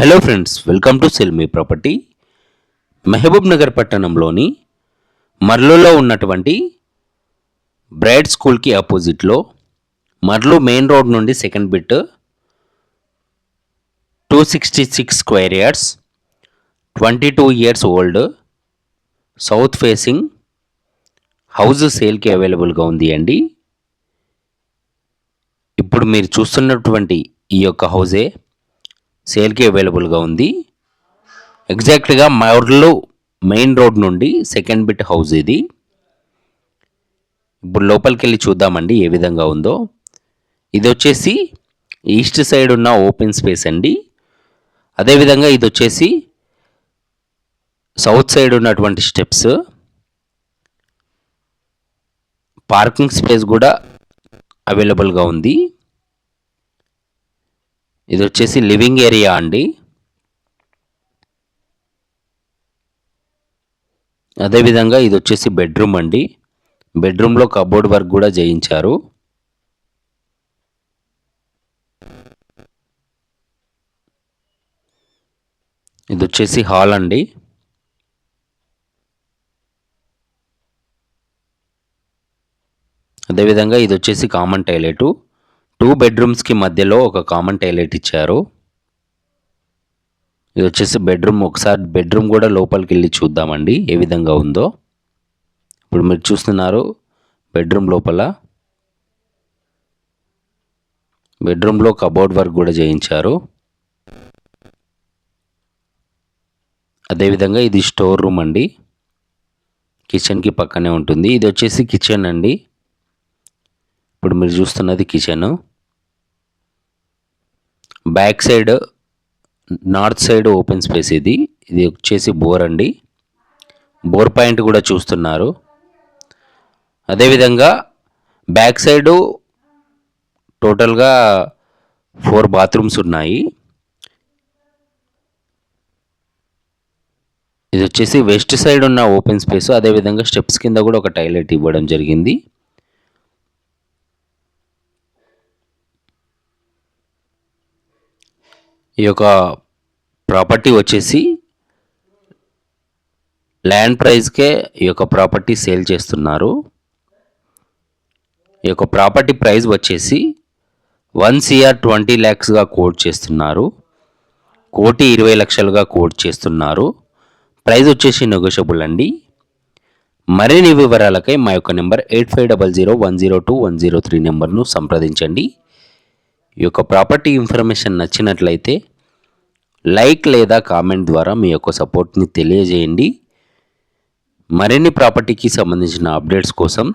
Hello friends welcome to sell my property. Mahabub Nagar పట్టణంలోని మర్లులో ఉన్నటువంటి బ్రైడ్ స్కూల్కి ఆపోజిట్లో మర్లు మెయిన్ రోడ్ నుండి second bit two sixty six square yards twenty two years old south facing house సేల్కి అవైలబుల్గా ఉంది అండి. ఇప్పుడు మీరు చూస్తున్నటువంటి ఈ యొక్క హౌజే సేల్కి అవైలబుల్గా ఉంది. ఎగ్జాక్ట్గా మౌర్లు మెయిన్ రోడ్ నుండి సెకండ్ బిట్ హౌస్ ఇది. ఇప్పుడు లోపలికి వెళ్ళి చూద్దామండి ఏ విధంగా ఉందో. ఇది వచ్చేసి ఈస్ట్ సైడ్ ఉన్న ఓపెన్ స్పేస్ అండి. అదేవిధంగా ఇది వచ్చేసి సౌత్ సైడ్ ఉన్నటువంటి స్టెప్స్. పార్కింగ్ స్పేస్ కూడా అవైలబుల్గా ఉంది. ఇది వచ్చేసి లివింగ్ ఏరియా అండి. అదేవిధంగా ఇది వచ్చేసి బెడ్రూమ్ అండి. బెడ్రూమ్లో కబోర్డ్ వర్క్ కూడా చేయించారు. ఇది వచ్చేసి హాల్ అండి. అదేవిధంగా ఇది వచ్చేసి కామన్ టాయిలెట్. టూ బెడ్రూమ్స్కి మధ్యలో ఒక కామన్ టాయిలెట్ ఇచ్చారు. ఇది వచ్చేసి బెడ్రూమ్ ఒకసారి బెడ్రూమ్ కూడా లోపలికి వెళ్ళి చూద్దామండి ఏ విధంగా ఉందో. ఇప్పుడు మీరు చూస్తున్నారు బెడ్రూమ్ లోపల. బెడ్రూమ్లో కబోర్డ్ వర్క్ కూడా చేయించారు. అదేవిధంగా ఇది స్టోర్ రూమ్ అండి. కిచెన్కి పక్కనే ఉంటుంది. ఇది వచ్చేసి కిచెన్ అండి. ఇప్పుడు మీరు చూస్తున్నది kitchen back side north side open space ఇది. ఇది వచ్చేసి బోర్ అండి. బోర్ పాయింట్ కూడా చూస్తున్నారు. అదేవిధంగా బ్యాక్ సైడు టోటల్గా ఫోర్ బాత్రూమ్స్ ఉన్నాయి. ఇది వచ్చేసి వెస్ట్ సైడ్ ఉన్న ఓపెన్ స్పేస్. అదేవిధంగా స్టెప్స్ కింద కూడా ఒక టాయిలెట్ ఇవ్వడం జరిగింది. ఈ యొక్క ప్రాపర్టీ వచ్చేసి ల్యాండ్ ప్రైస్కే ఈ యొక్క ప్రాపర్టీ సేల్ చేస్తున్నారు. ఈ యొక్క ప్రాపర్టీ ప్రైస్ వచ్చేసి వన్ సిఆర్ ట్వంటీ ల్యాక్స్గా కోట్ చేస్తున్నారు. కోటి ఇరవై లక్షలుగా కోట్ చేస్తున్నారు. ప్రైస్ వచ్చేసి నెగోషియబుల్ అండి. మరిన్ని వివరాలకై మా యొక్క number eight five double zero one zero two one zero three నెంబర్ను సంప్రదించండి. ఈ యొక్క ప్రాపర్టీ ఇన్ఫర్మేషన్ నచ్చినట్లయితే లైక్ లేదా కామెంట్ ద్వారా మీ యొక్క సపోర్ట్ని తెలియజేయండి. మరిన్ని ప్రాపర్టీకి సంబంధించిన అప్డేట్స్ కోసం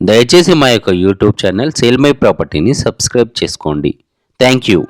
దయచేసి మా యొక్క యూట్యూబ్ ఛానల్ సేల్ మై ప్రాపర్టీని సబ్స్క్రైబ్ చేసుకోండి. Thank you.